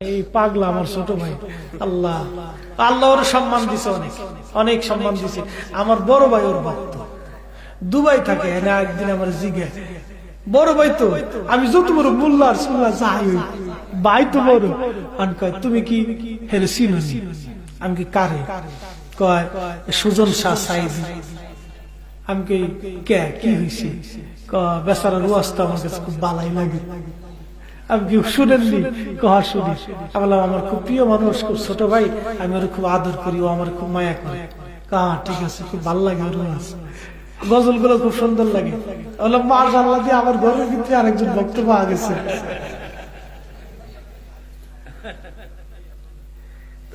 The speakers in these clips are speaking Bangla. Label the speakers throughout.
Speaker 1: এই পাগলা আমার ছোট ভাই। আল্লাহ। আল্লাহ ওর সম্মান দিছে অনেক। অনেক সম্মান দিছে। আমার বড় ভাই ওর ভক্ত দুবাই থাকে, এনে একদিন আমার জিগে। বড় ভাই তো। আমি যত বড় মোল্লার সুল্লা যাই ভাই তো বড়। কয়, তুমি কি হেরে চিনি আমি কি কারে? কয়, সুজন শাহ সাইদি। আমি কি? কে কি হয়েছে বেচারা রুয়াস্তা আমার কাছে খুব বালাই লাগে। আমি শুনেননি কহা শুনি। বললাম, আমার খুব প্রিয় মানুষ খুব ছোট ভাই। আমি ওর খুব আদর করি ও আমার খুব মায়া করে। কাহা ঠিক আছে খুব ভালো লাগে ওর গজলগুলো খুব সুন্দর লাগে। বললাম মা আল্লাহ দিয়ে আমার ঘরের ভিতরে আরেকজন ভক্ত পাওয়া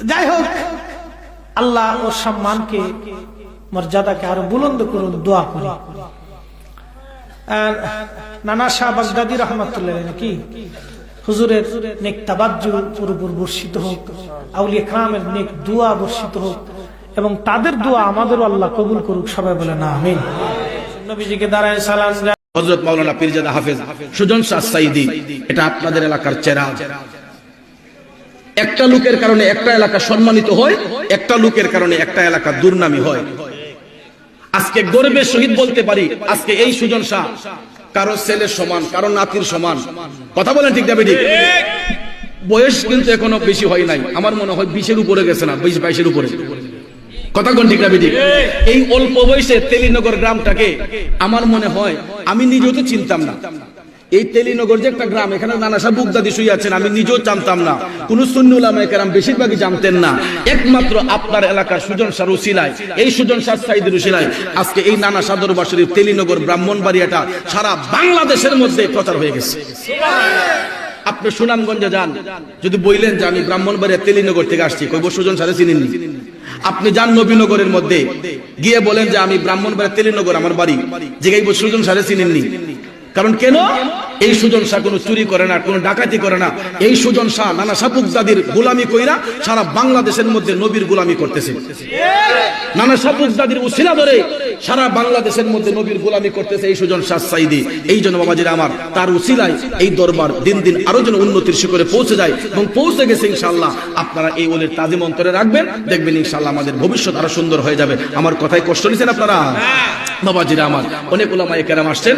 Speaker 1: যাই হোক আল্লাহ ওর সম্মানকে মর্যাদাকে আরও বুলন্দ করুন দোয়া করি। নানা শাহ বাগদাদি রহমতুল্লাহ নাকি? হুজুরের নেক তাবাজ্জু ওর বর্ষিত হোক, আউলিয়া কামের নেক দোয়া বর্ষিত হোক, এবং তাদের দোয়া আমাদেরও আল্লাহ কবুল করুক, সবাই বলে না, আমিন। নবীজিকে দাঁড়ায় সালাম
Speaker 2: হজরত মাওলানা পীরজাদা হাফেজ সুজন শাহ সাইদি, এটা আপনাদের এলাকার চেরা একটা লোকের কারণে একটা এলাকা সম্মানিত হয়, একটা লোকের কারণে একটা এলাকা দুর্নামি হয়। আজকে গর্বের শহীদ বলতে পারি, আজকে এই সুজন শাহ। কারও ছেলের সমান, কারও নাতির সমান। কথা বলেন ঠিক যাবে বয়স কিন্তু এখনও বেশি হয় নাই। আমার মনে হয় বিশের উপরে গেছে না, বিশ বাইশের উপরে? এই অল্প বয়সে তেলিনগর গ্রামটাকে আমার মনে হয় আমি নিজেও তো চিনতাম না। এই তেলিনগর যে একটা গ্রাম, এখানে নানা সাহেব বুকদাদি শুয়ে আছেন, আমি নিজেও জানতাম না। কোন সুন্নুলামা কেরাম বেশিরভাগই জানতেন না। একমাত্র আপনার এলাকার সুজন সার উসিলায়। এই সুজন সার সাইদের উসিলায়। আজকে এই নানা সাদর বাসরী তেলিনগর ব্রাহ্মণবাড়িয়াটা সারা বাংলাদেশের মধ্যে প্রচার হয়ে গেছে। আপনি সুনামগঞ্জে যান। যদি বইলেন যে আমি ব্রাহ্মণবাড়িয়া তেলিনগর থেকে আসছি, কইব সুজন সারে চিনেননি। আপনি যান নবীনগরের মধ্যে। গিয়ে বলেন যে আমি ব্রাহ্মণবাড়িয়া তেলিনগর, আমার বাড়ি। যেখানে সুজন সারে চিনেননি। কারণ কেন? এই সুজন শাহ কোনো চুরি করে না কোনো ডাকাতি করে না। এই সুজন শাহ নানা সাপুকদাদির গোলামি কইরা সারা বাংলাদেশের মধ্যে নবীর গোলামি করতেছে। নানা সাপুকদাদির উসিলা ধরে সারা বাংলাদেশের মধ্যে নবীর গোলামি করতেছে এই সুজন শাহ সাইদি। এই জন্য বাবাজিরা আমার তার উসিলায় এই দরবার দিন দিন আরও যেন উন্নতির শিখরে পৌঁছে যায় এবং পৌঁছে গেছে ইনশাল্লাহ আপনারা এই ওলের তাজিম অন্তরে রাখবেন দেখবেন ইনশাল্লাহ আমাদের ভবিষ্যৎ আরও সুন্দর হয়ে যাবে। আমার কথায় কষ্ট নিছেন আপনারা? বাবাজিরা আমার অনেক ওলামায়ে কেরাম আসছেন।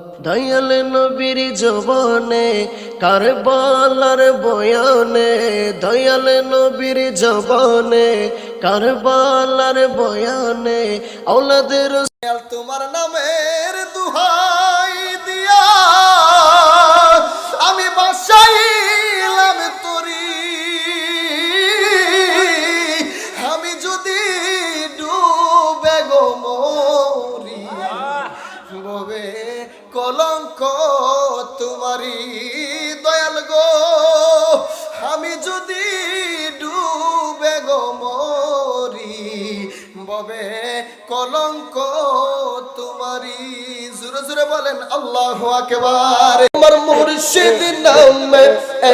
Speaker 3: দয়াল নবীর জবনে, কারবালার বয়ানে, দয়াল নবীর জবনে, কারবালার বয়ানে, আওলাদের তোমার নামের দুহাই দিয়া আমি বাসাইলাম তরি। আমি যদি কলঙ্ক তোমারি দয়াল গো। আমি যদি ডুবে গো মরি, ববে কলঙ্ক তোমারি জোরে জোরে বলেন, আল্লাহ আকবার। আমার মুর্শিদ নামে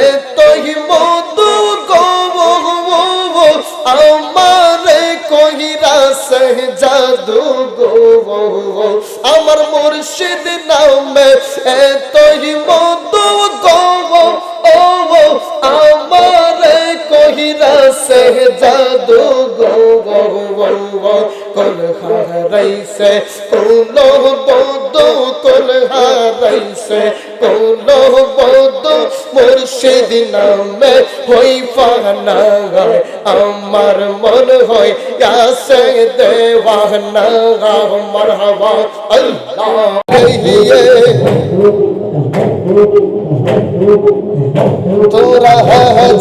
Speaker 3: এতই মধু গো। আমারে কহিরা সে জাদু গো আমার মুর্শিদ নামে এতই মধু গো ও আমারে কহিরা সে জাদু গো কল হারাইছে কোন বদ কল হারাইছে কোন বদ মুর্শিদ নামে হই ফানা আমার মন হয় ইয়াসে দেওয়ানা আল্লাহ কহিয়ে তোরা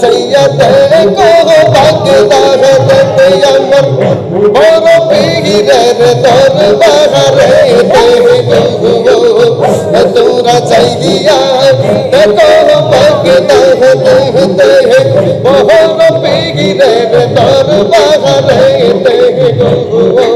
Speaker 3: জইয়া দেখো বাগদার দতে আমার। বড় পীরের দরবারে তোরা জইয়া দেখো বাগদার দতে বড় পীরের দরবারে গো কত